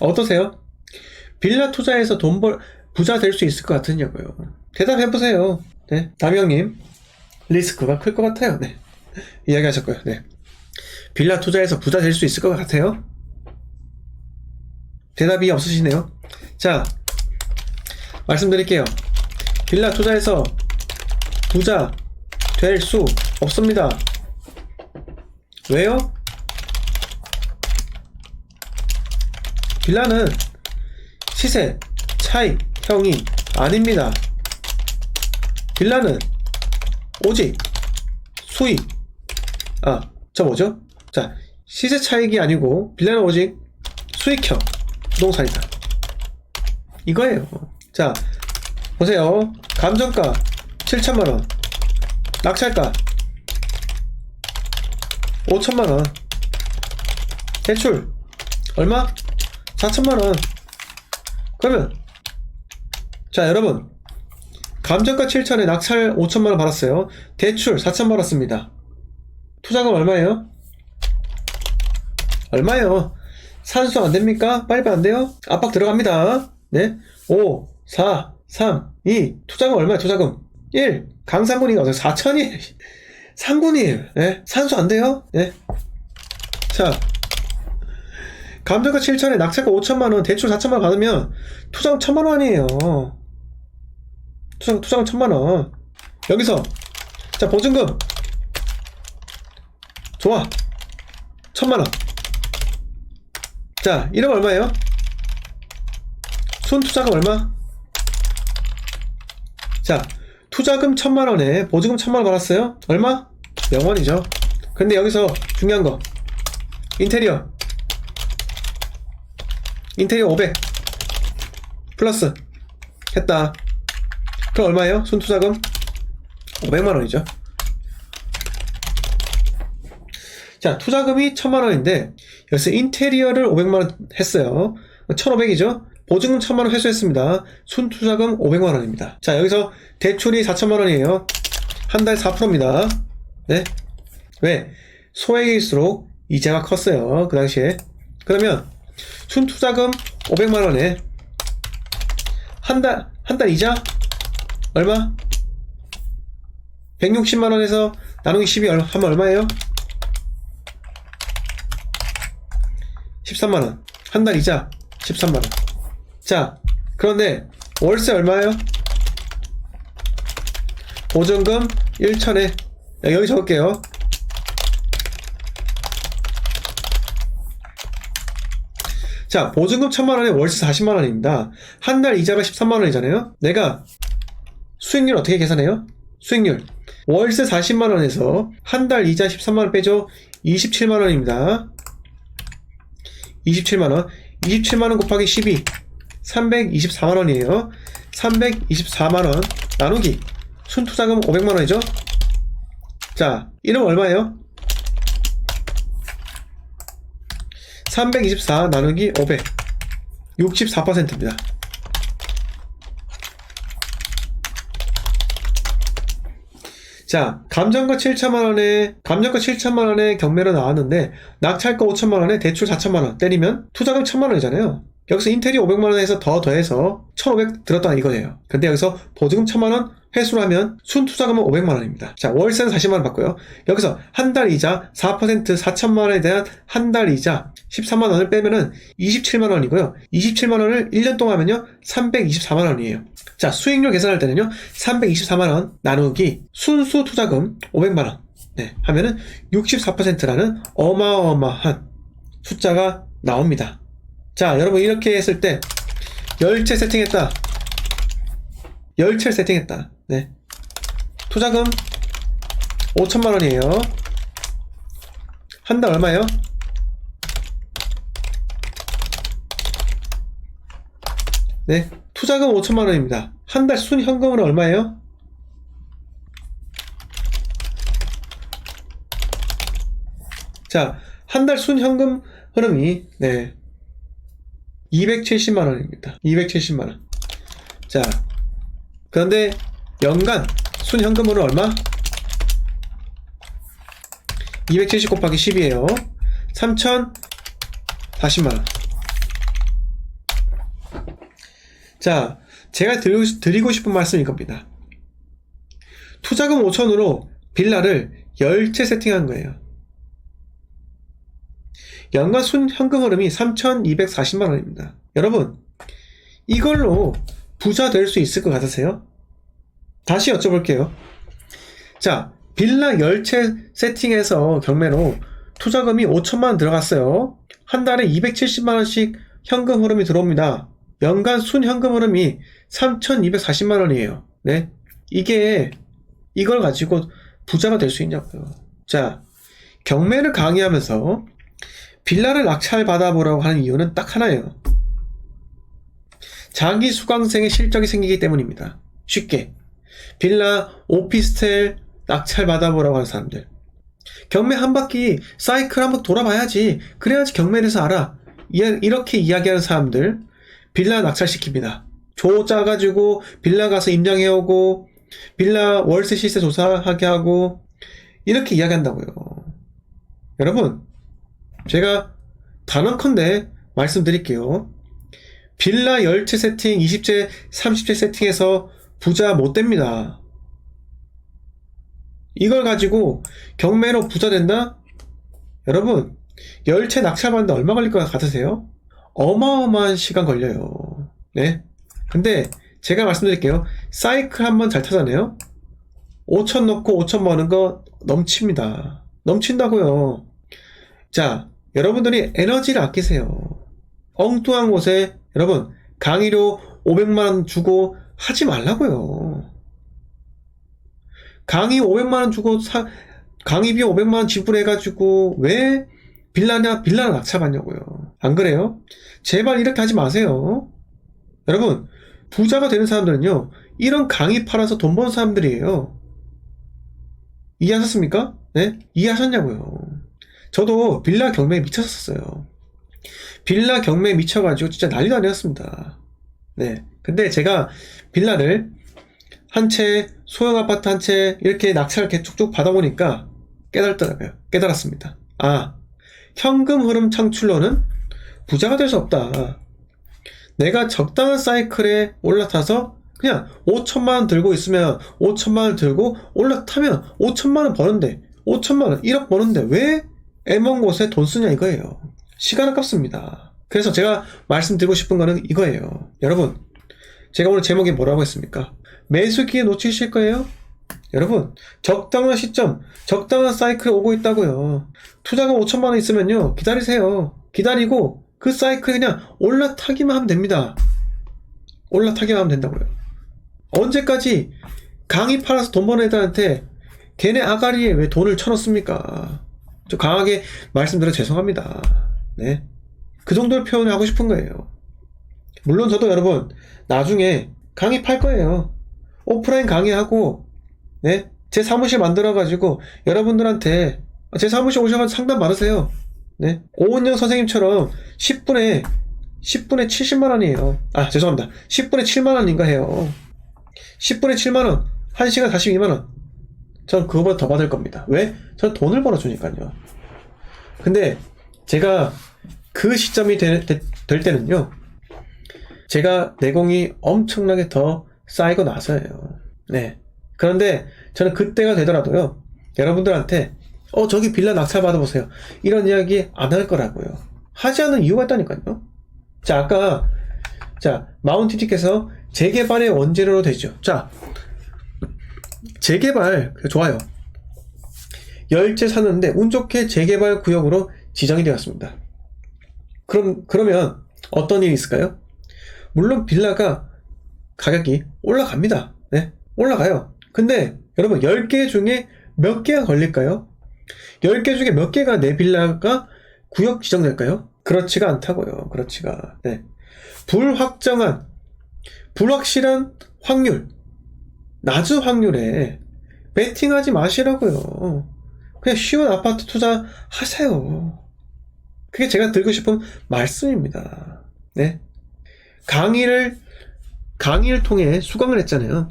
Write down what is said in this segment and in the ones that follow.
어떠세요? 빌라 투자해서 돈 벌, 부자 될 수 있을 것 같으냐고요. 대답해보세요. 네. 담영님, 리스크가 클 것 같아요. 네. 이야기하셨고요. 네. 빌라 투자해서 부자 될 수 있을 것 같아요? 대답이 없으시네요. 자, 말씀드릴게요. 빌라 투자해서 부자 될 수 없습니다. 왜요? 빌라는 시세 차익형이 아닙니다. 빌라는 오직 수익 아, 저 뭐죠? 자, 시세 차익이 아니고 빌라는 오직 수익형 부동산이다. 이거예요. 자, 보세요. 감정가 7천만 원. 낙찰가 5천만 원. 대출 얼마? 4천만 원. 그러면 자, 여러분. 감정가 7천에 낙찰 5천만 원 받았어요. 대출 4천만 원 받았습니다. 투자금 얼마예요? 얼마예요? 산수 안 됩니까? 빨리 안 돼요? 압박 들어갑니다. 네. 5, 4, 3, 2. 투자금 얼마야, 투자금? 1. 강상군이가 어서 4천이. 상군이. 네. 산수 안 돼요? 네. 자. 감정가 7천에 낙찰가 5천만 원, 대출 4천만 원 받으면 투자금 1천만원 아니에요. 투자금, 투자금 1천만 원. 여기서. 자, 보증금. 좋아. 1천만 원. 자, 이러면 얼마예요? 순 투자금 얼마? 자, 투자금 천만 원에 보증금 천만 원 받았어요? 얼마? 0원이죠. 근데 여기서 중요한 거. 인테리어. 인테리어 500. 플러스. 했다. 그럼 얼마예요? 순 투자금? 500만 원이죠. 자, 투자금이 1000만 원인데, 여기서 인테리어를 500만 원 했어요. 1500이죠? 보증금 1000만 원 회수했습니다. 순투자금 500만 원입니다. 자, 여기서 대출이 4천만 원이에요. 한 달 4%입니다. 네? 왜? 소액일수록 이자가 컸어요. 그 당시에. 그러면 순투자금 500만 원에 한 달, 한 달 이자? 얼마? 160만 원에서 나누기 12 얼마- 얼마예요? 13만 원. 한 달 이자 13만 원. 자, 그런데 월세 얼마예요? 보증금 1천에 여기 적을게요. 자, 보증금 1000만 원에 월세 40만 원입니다. 한 달 이자가 13만 원이잖아요? 내가 수익률 어떻게 계산해요? 수익률. 월세 40만 원에서 한 달 이자 13만 원 빼죠? 27만 원입니다. 27만 원. 27만 원 곱하기 12. 324만 원이에요. 324만 원 나누기. 순투자금 500만 원이죠? 자, 이러면 얼마예요? 324 나누기 500. 64%입니다. 자, 감정가 7천만 원에, 감정가 7천만 원에 경매로 나왔는데, 낙찰가 5천만 원에 대출 4천만 원 때리면 투자금 1천만 원이잖아요. 여기서 인테리어 500만원에서 더 더해서 1500 들었다 이거예요. 근데 여기서 보증금 1000만원 회수를 하면 순투자금은 500만원입니다. 자, 월세는 40만원 받고요. 여기서 한 달 이자 4% 4천만원에 대한 한 달 이자 13만원을 빼면은 27만원이고요. 27만원을 1년 동안 하면요. 324만원이에요. 자, 수익률 계산할 때는요. 324만원 나누기 순수 투자금 500만원. 네, 하면은 64%라는 어마어마한 숫자가 나옵니다. 자, 여러분 이렇게 했을 때 열채 세팅했다. 열채 세팅했다. 네. 투자금 5천만 원이에요. 한 달 얼마예요? 네. 투자금 5천만 원입니다. 한 달 순 현금은 얼마예요? 자, 한 달 순 현금 흐름이 네. 270만 원입니다. 270만 원. 자, 그런데 연간 순현금으로 얼마? 270 곱하기 10이에요. 3,040만 원. 자, 제가 드리고, 싶은 말씀은 이겁니다. 투자금 5천으로 빌라를 10채 세팅한 거예요. 연간 순 현금 흐름이 3,240만 원입니다. 여러분, 이걸로 부자 될 수 있을 것 같으세요? 다시 여쭤볼게요. 자, 빌라 10채 세팅해서 경매로 투자금이 5천만 원 들어갔어요. 한 달에 270만 원씩 현금 흐름이 들어옵니다. 연간 순 현금 흐름이 3,240만 원이에요. 네. 이게 이걸 가지고 부자가 될 수 있냐고요. 자, 경매를 강의하면서 빌라를 낙찰 받아보라고 하는 이유는 딱 하나예요. 장기 수강생의 실적이 생기기 때문입니다. 쉽게. 빌라, 오피스텔 낙찰 받아보라고 하는 사람들. 경매 한 바퀴 사이클 한번 돌아봐야지. 그래야지 경매에 대해서 알아. 이- 이렇게 이야기하는 사람들 빌라 낙찰시킵니다. 조 짜가지고 빌라 가서 임장해오고 빌라 월세 시세 조사하게 하고 이렇게 이야기한다고요. 여러분 제가 단언컨대 말씀드릴게요. 빌라 10채 세팅, 20채, 30채 세팅해서 부자 못 됩니다. 이걸 가지고 경매로 부자 된다? 여러분, 10채 낙찰받는데 얼마 걸릴 것 같으세요? 어마어마한 시간 걸려요. 네? 근데 제가 말씀드릴게요. 사이클 한번 잘 타잖아요? 5천 넣고 5천 버는 거 넘칩니다. 넘친다고요. 자, 여러분들이 에너지를 아끼세요. 엉뚱한 곳에 여러분 강의료 500만원 주고 하지 말라고요. 강의 500만원 주고 사, 강의비 500만원 지불해가지고 왜 빌라냐 빌라나 낙찰받냐고요. 안 그래요? 제발 이렇게 하지 마세요. 여러분 부자가 되는 사람들은요 이런 강의 팔아서 돈 버는 사람들이에요. 이해하셨습니까? 네? 이해하셨냐고요. 저도 빌라 경매에 미쳤었어요. 빌라 경매에 미쳐가지고 진짜 난리도 아니었습니다. 네. 근데 제가 빌라를 한 채, 소형 아파트 한 채, 이렇게 낙찰 이렇게 쭉쭉 받아보니까 깨달더라고요. 깨달았습니다. 아, 현금 흐름 창출로는 부자가 될 수 없다. 내가 적당한 사이클에 올라타서 그냥 5천만 원 들고 있으면 5천만 원 들고 올라타면 5천만 원 버는데 5천만 원 1억 버는데 왜 애먼 곳에 돈 쓰냐 이거예요. 시간 아깝습니다. 그래서 제가 말씀드리고 싶은 거는 이거예요. 여러분, 제가 오늘 제목이 뭐라고 했습니까? 매수 기회 놓치실 거예요? 여러분, 적당한 시점, 적당한 사이클에 오고 있다고요. 투자금 5천만 원 있으면요, 기다리세요. 기다리고 그 사이클 그냥 올라타기만 하면 됩니다. 올라타기만 하면 된다고요. 언제까지 강의 팔아서 돈 버는 애들한테 걔네 아가리에 왜 돈을 쳐넣습니까? 좀 강하게 말씀드려 죄송합니다. 네. 그 정도의 표현을 하고 싶은 거예요. 물론 저도 여러분, 나중에 강의 팔 거예요. 오프라인 강의하고, 네. 제 사무실 만들어가지고, 여러분들한테, 제 사무실 오셔가지고 상담 받으세요. 네. 오은영 선생님처럼 10분에, 10분에 70만 원이에요. 아, 죄송합니다. 10분에 7만 원인가 해요. 10분에 7만 원, 1시간 42만 원. 전 그거보다 더 받을 겁니다. 왜? 전 돈을 벌어주니까요. 근데 제가 그 시점이 되- 되- 될 때는요, 제가 내공이 엄청나게 더 쌓이고 나서예요. 네. 그런데 저는 그때가 되더라도요, 여러분들한테, 어, 저기 빌라 낙찰 받아보세요. 이런 이야기 안 할 거라고요. 하지 않는 이유가 있다니까요. 자, 아까, 자, 마운티티께서 재개발의 원재료로 되죠. 자, 재개발, 좋아요. 열채 샀는데 운 좋게 재개발 구역으로 지정이 되었습니다. 그럼, 그러면 어떤 일이 있을까요? 물론 빌라가 가격이 올라갑니다. 네, 올라가요. 근데 여러분 10개 중에 몇 개가 걸릴까요? 10개 중에 몇 개가 내 빌라가 구역 지정될까요? 그렇지가 않다고요. 그렇지가. 네. 불확정한 불확실한 확률 낮은 확률에 베팅하지 마시라고요. 그냥 쉬운 아파트 투자 하세요. 그게 제가 드리고 싶은 말씀입니다. 네. 강의를, 강의를 통해 수강을 했잖아요.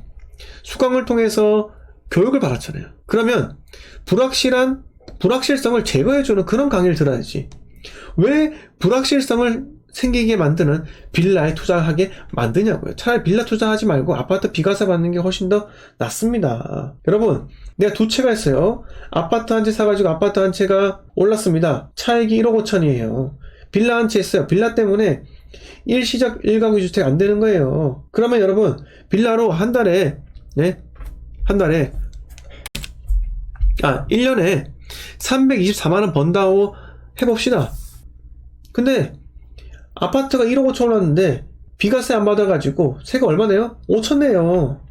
수강을 통해서 교육을 받았잖아요. 그러면 불확실한, 불확실성을 제거해주는 그런 강의를 들어야지. 왜 불확실성을 생기게 만드는 빌라에 투자하게 만드냐고요. 차라리 빌라 투자하지 말고 아파트 비과세 받는 게 훨씬 더 낫습니다. 여러분, 내가 두 채가 있어요. 아파트 한 채 사가지고 아파트 한 채가 올랐습니다. 차익이 1억 5천이에요. 빌라 한 채 있어요. 빌라 때문에 일시적 1가구 주택 안 되는 거예요. 그러면 여러분, 빌라로 한 달에, 네? 한 달에, 아, 1년에 324만원 번다고 해봅시다. 근데, 아파트가 1억 5천 올랐는데, 비과세 안 받아가지고, 세가 얼마 내요? 5천 내요.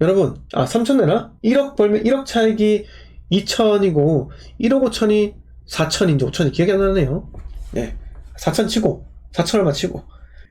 여러분, 아, 3천 내나? 1억 벌면 1억 차익이 2천이고, 1억 5천이 4천인지 5천이 기억이 안 나네요. 네. 4천 치고, 4천 얼마 치고.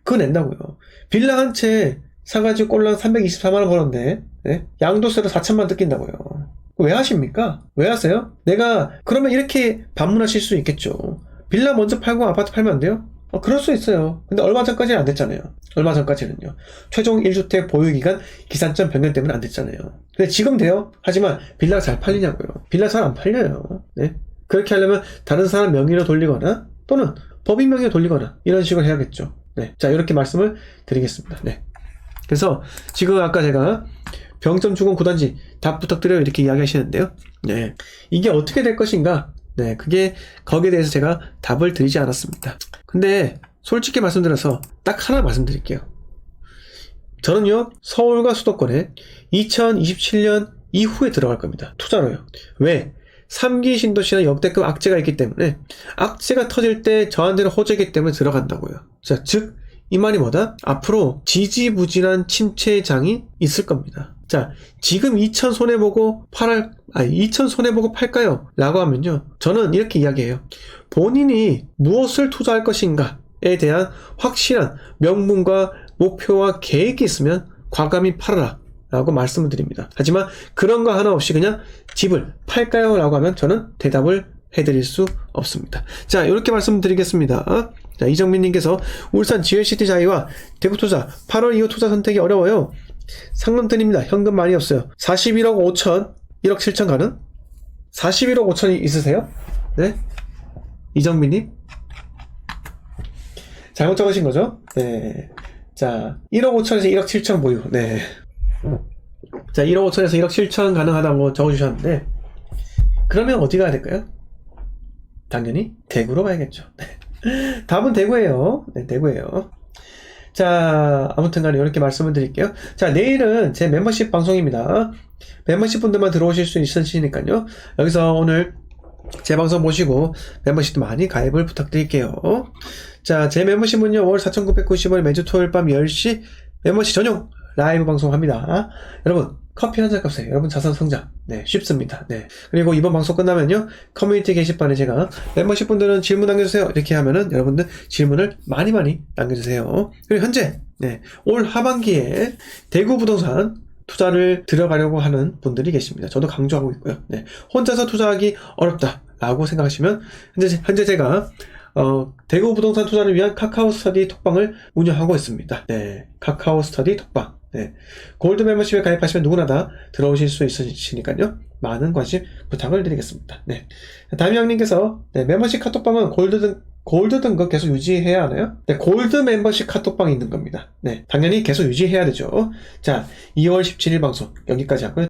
그거 낸다고요. 빌라 한 채 사가지고 꼴랑 324만원 벌었는데, 네? 양도세로 4천만 뜯긴다고요. 왜 하십니까? 왜 하세요? 내가, 그러면 이렇게 반문하실 수 있겠죠. 빌라 먼저 팔고 아파트 팔면 안 돼요? 어, 그럴 수 있어요. 근데 얼마 전까지는 안 됐잖아요. 얼마 전까지는요. 최종 1주택 보유기간 기산점 변경 때문에 안 됐잖아요. 근데 지금 돼요? 하지만 빌라가 잘 팔리냐고요. 빌라 잘 안 팔려요. 네? 그렇게 하려면 다른 사람 명의로 돌리거나 또는 법인 명의로 돌리거나 이런 식으로 해야겠죠. 네. 자, 이렇게 말씀을 드리겠습니다. 네. 그래서 지금 아까 제가 병점 주공 구단지 답 부탁드려요 이렇게 이야기 하시는데요. 네. 이게 어떻게 될 것인가? 네. 그게 거기에 대해서 제가 답을 드리지 않았습니다. 근데 솔직히 말씀드려서 딱 하나 말씀드릴게요. 저는요, 서울과 수도권에 2027년 이후에 들어갈 겁니다. 투자로요. 왜? 3기 신도시는 역대급 악재가 있기 때문에 악재가 터질 때 저한테는 호재이기 때문에 들어간다고요. 자, 즉, 이 말이 뭐다? 앞으로 지지부진한 침체장이 있을 겁니다. 자, 지금 2천 손해보고 팔할, 아니, 2천 손해보고 팔까요? 라고 하면요. 저는 이렇게 이야기해요. 본인이 무엇을 투자할 것인가에 대한 확실한 명분과 목표와 계획이 있으면 과감히 팔아라. 라고 말씀을 드립니다. 하지만 그런 거 하나 없이 그냥 집을 팔까요? 라고 하면 저는 대답을 해드릴 수 없습니다. 자, 이렇게 말씀드리겠습니다. 자, 이정민님께서 울산 GLCT 자이와 대구 투자 8월 이후 투자 선택이 어려워요. 상금 드립니다. 현금 많이 없어요. 41억 5천, 1억 7천 가는? 41억 5천이 있으세요? 네? 이정민님? 잘못 적으신 거죠? 네. 자, 1억 5천에서 1억 7천 보유. 네. 자, 1억 5천에서 1억 7천 가능하다고 적어주셨는데, 그러면 어디 가야 될까요? 당연히 대구로 가야겠죠. 네. 답은 대구예요. 네, 대구예요. 자, 아무튼 간에 이렇게 말씀을 드릴게요. 자, 내일은 제 멤버십 방송입니다. 멤버십 분들만 들어오실 수 있으시니까요. 여기서 오늘 제 방송 보시고 멤버십도 많이 가입을 부탁드릴게요. 자, 제 멤버십은요, 월 4,990원 매주 토요일 밤 10시 멤버십 전용 라이브 방송합니다. 여러분, 커피 한 잔 값에 여러분 자산 성장. 네, 쉽습니다. 네. 그리고 이번 방송 끝나면요, 커뮤니티 게시판에 제가 멤버십 분들은 질문 남겨주세요. 이렇게 하면은 여러분들 질문을 많이 많이 남겨주세요. 그리고 현재, 네, 올 하반기에 대구 부동산 투자를 들어가려고 하는 분들이 계십니다. 저도 강조하고 있고요. 네. 혼자서 투자하기 어렵다라고 생각하시면 현재, 현재 제가 어, 대구 부동산 투자를 위한 카카오 스터디 톡방을 운영하고 있습니다. 네. 카카오 스터디 톡방. 네. 골드 멤버십에 가입하시면 누구나 다 들어오실 수 있으시니까요. 많은 관심 부탁을 드리겠습니다. 네. 다미양님께서 네, 멤버십 카톡방은 골드 등 골드 등급 계속 유지해야 하나요? 네, 골드 멤버십 카톡방이 있는 겁니다. 네, 당연히 계속 유지해야 되죠. 자, 2월 17일 방송 여기까지 하고요.